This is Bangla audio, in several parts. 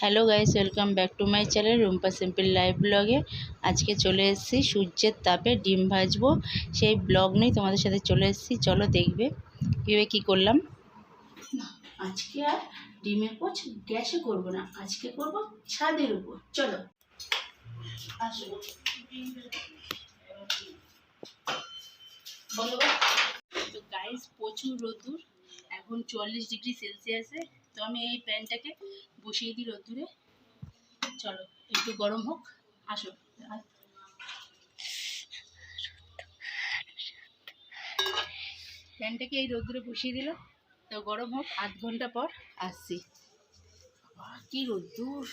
Hello guys welcome back to my channel Rumpa simple live ব্লগে। আজকে চলে এসেছি সূর্যের তাপে ডিম ভাজবো। সেই ব্লগ নিয়ে তোমাদের সাথে চলে এসেছি। চলো দেখবে কীভাবে কী করলাম। আজকে আর ডিমের পোচ গ্যাসে করব না। আজকে করব ছাদের উপর। চলো। আসো বলো। তো গাইস প্রচুর রোদ্দুর এখন চুয়াল্লিশ ডিগ্রি সেলসিয়াসে। তো আমি এই প্যানটাকে বসিয়ে দিই রোদ্দুরে। চলো, একটু গরম হোক, আসো। প্যানটাকে এই রোদ্দুরে বসিয়ে দিলাম তো গরম হোক, আধ ঘণ্টা পর আসছি। কি রোদ্দুর।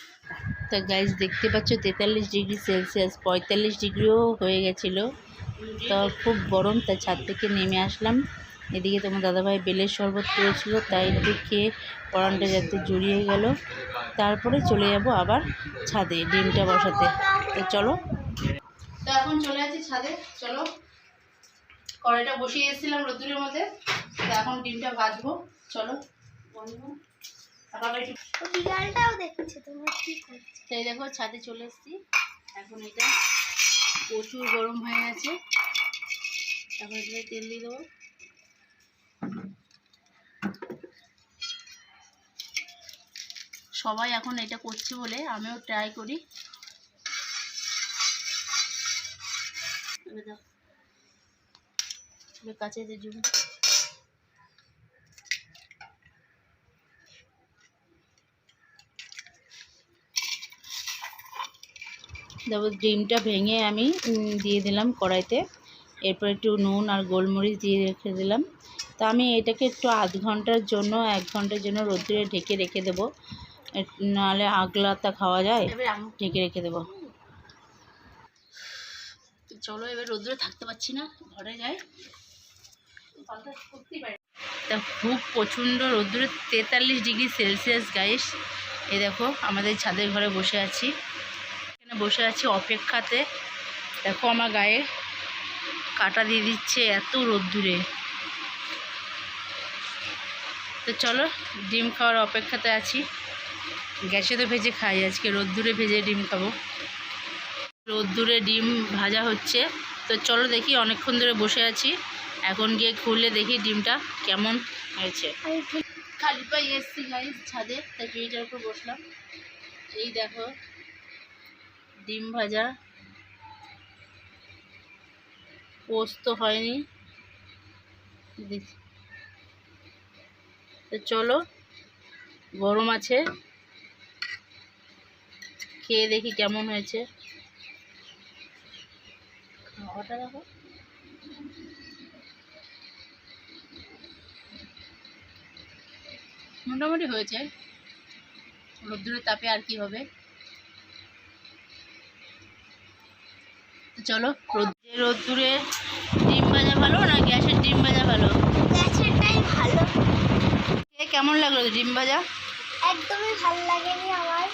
তো গাইস দেখতে পাচ্ছ, তেতাল্লিশ ডিগ্রি সেলসিয়াস, পঁয়তাল্লিশ ডিগ্রিও হয়ে গেছিল। তো খুব গরম তাই ছাদ থেকে নেমে আসলাম। এদিকে তোমার দাদাভাই বেলের শরবত করেছিল তাই একটু খেয়ে পরানটা যাতে জড়িয়ে গেল। তারপরে চলে যাব আবার ছাদে ডিমটা বসাতে। তো চলো। তো এখন চলে যাচ্ছি ছাদে চলো। কড়াইটা বসিয়ে এসেছিলাম রোদ্দুরের মধ্যে তো এখন ডিমটা ভাজবো চলো। তারপর একটু বিড়ালটাও দেখছে তোমার কি করছে? তো এই দেখো ছাদে চলে এসেছি। এখন এটা প্রচুর গরম হয়ে গেছে। তারপর এটাতে তেল দিয়ে দেবো। সবাই এখন এটা করছে বলে আমিও ট্রাই করি। কাছে তারপর ডিমটা ভেঙে আমি দিয়ে দিলাম কড়াইতে। এরপর একটু নুন আর গোলমরিচ দিয়ে রেখে দিলাম। তা আমি এটাকে একটু আধ ঘণ্টার জন্য, এক ঘণ্টার জন্য রোদ্দুরে ঢেকে রেখে দেবো। নাহলে আগলা আগলাতা খাওয়া যায়। ঢেকে রেখে দেবো। তো চলো এবার রোদ্রে থাকতে পারছি না, ঘরে যাই। তা খুব প্রচণ্ড রোদ্দুরে তেতাল্লিশ ডিগ্রি সেলসিয়াস গাইস এ দেখো, আমাদের ছাদের ঘরে বসে আছি। এখানে বসে আছি অপেক্ষাতে। দেখো আমার গায়ে কাটা দিয়ে দিচ্ছে এত রোদ্দুরে। তো চলো, ডিম খাওয়ার অপেক্ষাতে আছি। গ্যাসে তো ভেজে খাই, আজকে রোদ্দুরে ভেজে ডিম খাব। রোদ্দুরে ডিম ভাজা হচ্ছে, তো চলো দেখি অনেকক্ষণ ধরে বসে আছি। এখন গিয়ে খুললে দেখি ডিমটা কেমন হয়েছে। খালি পায়ে এসছি গাইস ছাদে, তাই পিঁড়িটার উপর বসলাম। এই দেখো, ডিম ভাজা। পোস্ত হয়নি। দেখি। তো চলো, গরম আছে। খেয়ে দেখি কেমন হয়েছে। খাওয়াটা দেখো। মোটামুটি হয়েছে। রোদ্দুরের তাপে আর কি হবে? চলো রোদ্দুরে ডিম ভাজা ভালো না গ্যাসের ডিম ভাজা ভালো গ্যাসেরটাই ভালো খেয়ে কেমন লাগল ডিম ভাজা? একদমই ভালো লাগেনি আমার।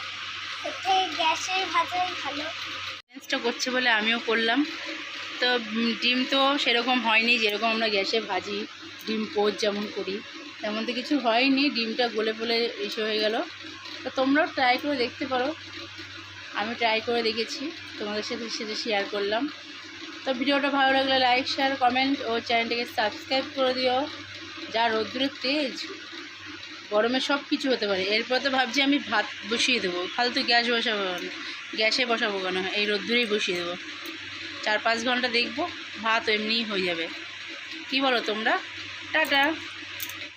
গ্যাসের ভাজাই ভালো। চ্যালেঞ্জটা করছে বলে আমিও করলাম। তো ডিম তো সেরকম হয়নি যেরকম আমরা গ্যাসে ভাজি ডিম পোচ যেমন করি তেমন তো কিছু হয়নি। ডিমটা গলে ফলে এসে হয়ে গেল। তো তোমরাও ট্রাই করে দেখতে পারো। আমি ট্রাই করে দেখেছি। তোমাদের সাথে সেটা শেয়ার করলাম। তো ভিডিওটা ভালো লাগলে লাইক শেয়ার কমেন্ট ও চ্যানেলটাকে সাবস্ক্রাইব করে দিও। যা রোদ্দুরের তেজ। গরমে সব কিছু হতে পারে। এরপর তো ভাবছি আমি ভাত বসিয়ে দেবো। ফালতু গ্যাস বসাবো কেন গ্যাসে বসাবো কেন? এই রোদ্দুরেই বসিয়ে দেবো। চার পাঁচ ঘণ্টা দেখব, ভাত এমনিই হয়ে যাবে। কি বলো তোমরা? টাটা।